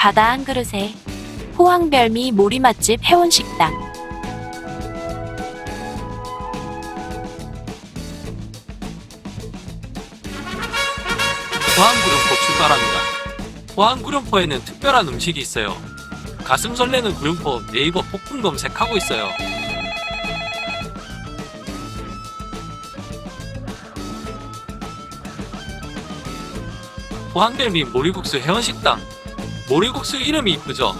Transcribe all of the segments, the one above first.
바다 한 그릇에 포항별미 모리 맛집 회원식당 포항구룡포 출발합니다. 포항구룡포에는 특별한 음식이 있어요. 가슴 설레는 구룡포 네이버 폭풍 검색하고 있어요. 포항별미 모리국수 회원식당. 모리국수 이름이 이쁘죠?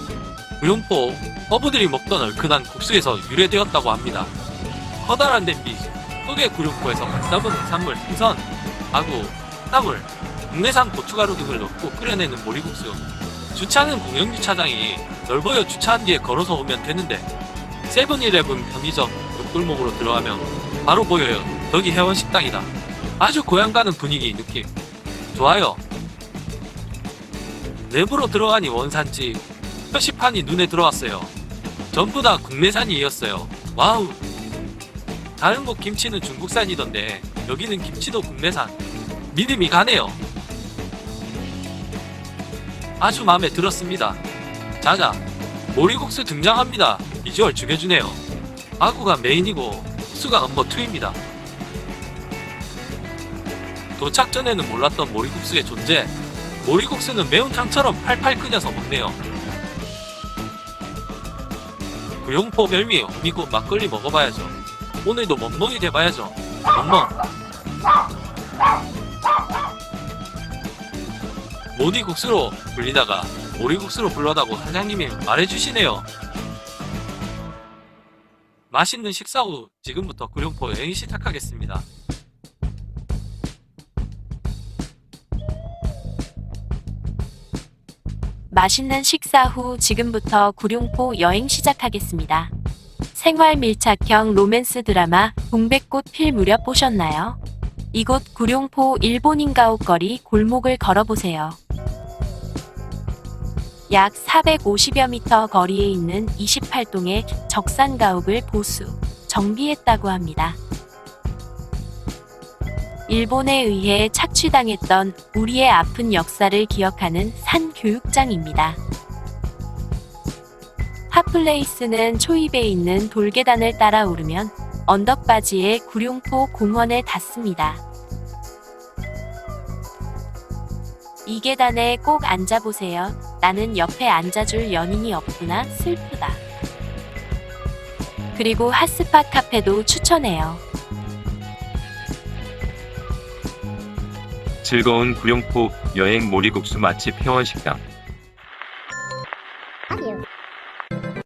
구룡포 어부들이 먹던 얼큰한 국수에서 유래되었다고 합니다. 커다란 냄비 속에 구룡포에서 맛 잡은 해산물 생선, 아구, 나물, 국내산 고춧가루 등을 넣고 끓여내는 모리국수. 주차는 공영주차장이 넓어요 주차한 뒤에 걸어서 오면 되는데 세븐일레븐 편의점 옆골목으로 들어가면 바로 보여요. 여기 회원식당이다. 아주 고향 가는 분위기 느낌. 좋아요. 내부로 들어가니 원산지 표시판이 눈에 들어왔어요. 전부 다 국내산이었어요. 와우. 다른 곳 김치는 중국산이던데 여기는 김치도 국내산. 믿음이 가네요. 아주 마음에 들었습니다. 자자, 모리국수 등장합니다. 비주얼 죽여주네요. 아구가 메인이고 국수가 넘버 2입니다. 도착 전에는 몰랐던 모리국수의 존재. 모리국수는 매운탕처럼 팔팔 끓여서 먹네요. 구룡포 별미 어미고 막걸리 먹어봐야죠. 오늘도 멍멍이 돼봐야죠. 멍멍. 모디국수로 불리다가 오리국수로 불러다고 사장님이 말해주시네요. 맛있는 식사 후 지금부터 구룡포 여행 시작하겠습니다. 맛있는 식사 후 지금부터 구룡포 여행 시작하겠습니다. 생활 밀착형 로맨스 드라마 동백꽃 필 무렵 보셨나요? 이곳 구룡포 일본인 가옥 거리 골목을 걸어보세요. 약 450여 미터 거리에 있는 28동의 적산가옥을 보수, 정비했다고 합니다. 일본에 의해 착취당했던 우리의 아픈 역사를 기억하는 산 교육장입니다. 핫플레이스는 초입에 있는 돌계단을 따라 오르면 언덕바지의 구룡포 공원에 닿습니다. 이 계단에 꼭 앉아보세요. 나는 옆에 앉아줄 연인이 없구나 슬프다. 그리고 핫스팟 카페도 추천해요. 즐거운 구룡포 여행 모리국수 맛집 회원식당.